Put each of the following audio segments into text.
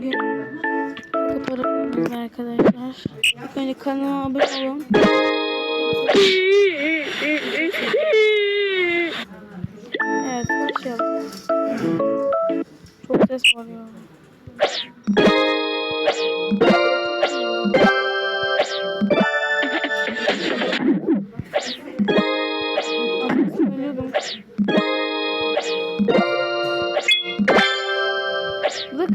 bugün kaparız arkadaşlar. İlk önce kanalıma abone olun. Evet başlayalım. Çok ses var ya. Aslında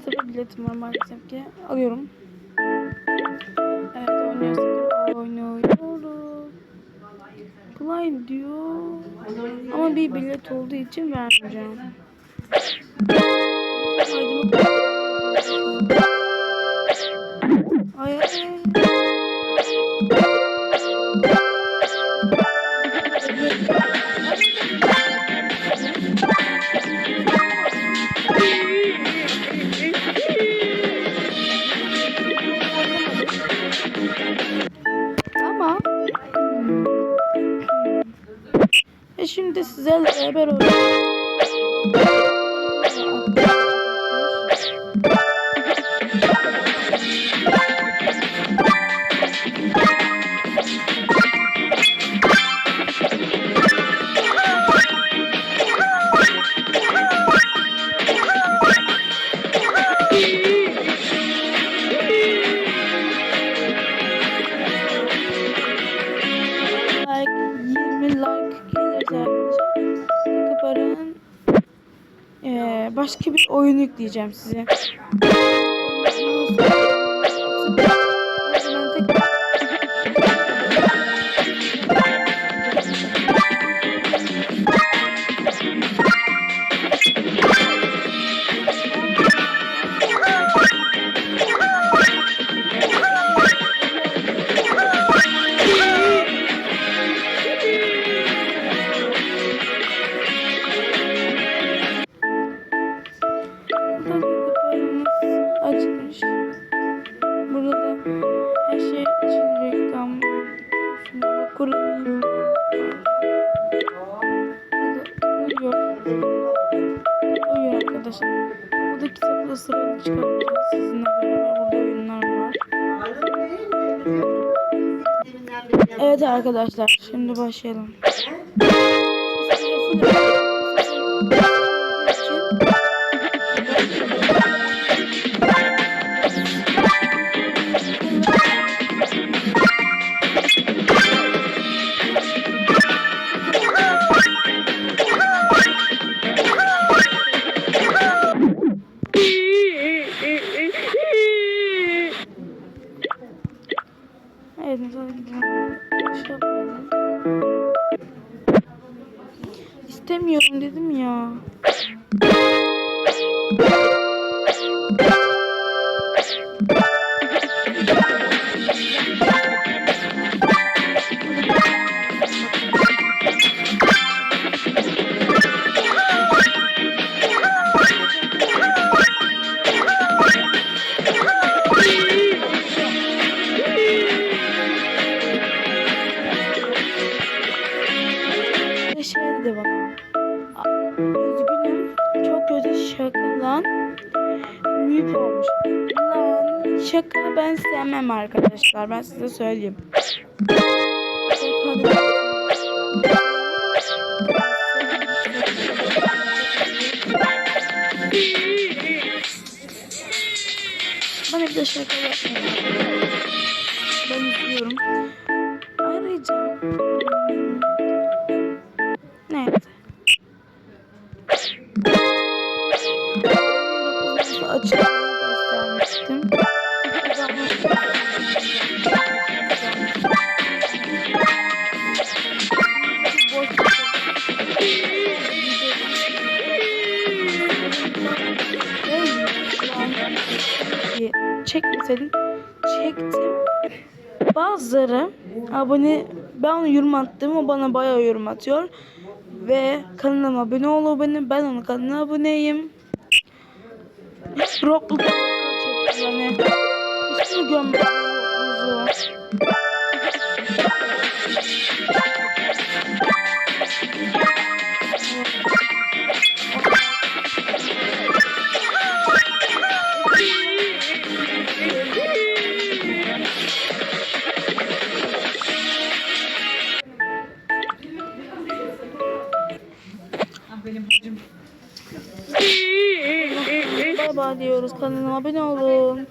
Neyse bir biletim var maalesef ki. Alıyorum. Evet oynuyorsak oynuyoruz. Kolay diyor. Ama bir bilet olduğu için vermeyeceğim. Şimdi sizlerle beraber oynayacağız. Başka bir oyun yükleyeceğim size. Burada uyuyor. Uyuyor arkadaşlar. Burada kitapla sırayla çıkartacağız. Sizinle beraber burada oyunlar var. Evet arkadaşlar şimdi başlayalım. İstemiyorum dedim ya. Büyük olmuş. Lan şaka ben sevmem arkadaşlar. Ben size söyleyeyim. Bana bir de şaka yapmayın. Açıklama göstermiştim. Çekmeseydin çektim. Bazıları abone ben ona yorum attım o bana bayağı yorum atıyor ve kanalıma abone ol abone ben onun kanalına aboneyim Roblox çekti yani. Hiç mi gömmedim Roblox'u? Bay bay diyoruz. Kanalıma abone olun.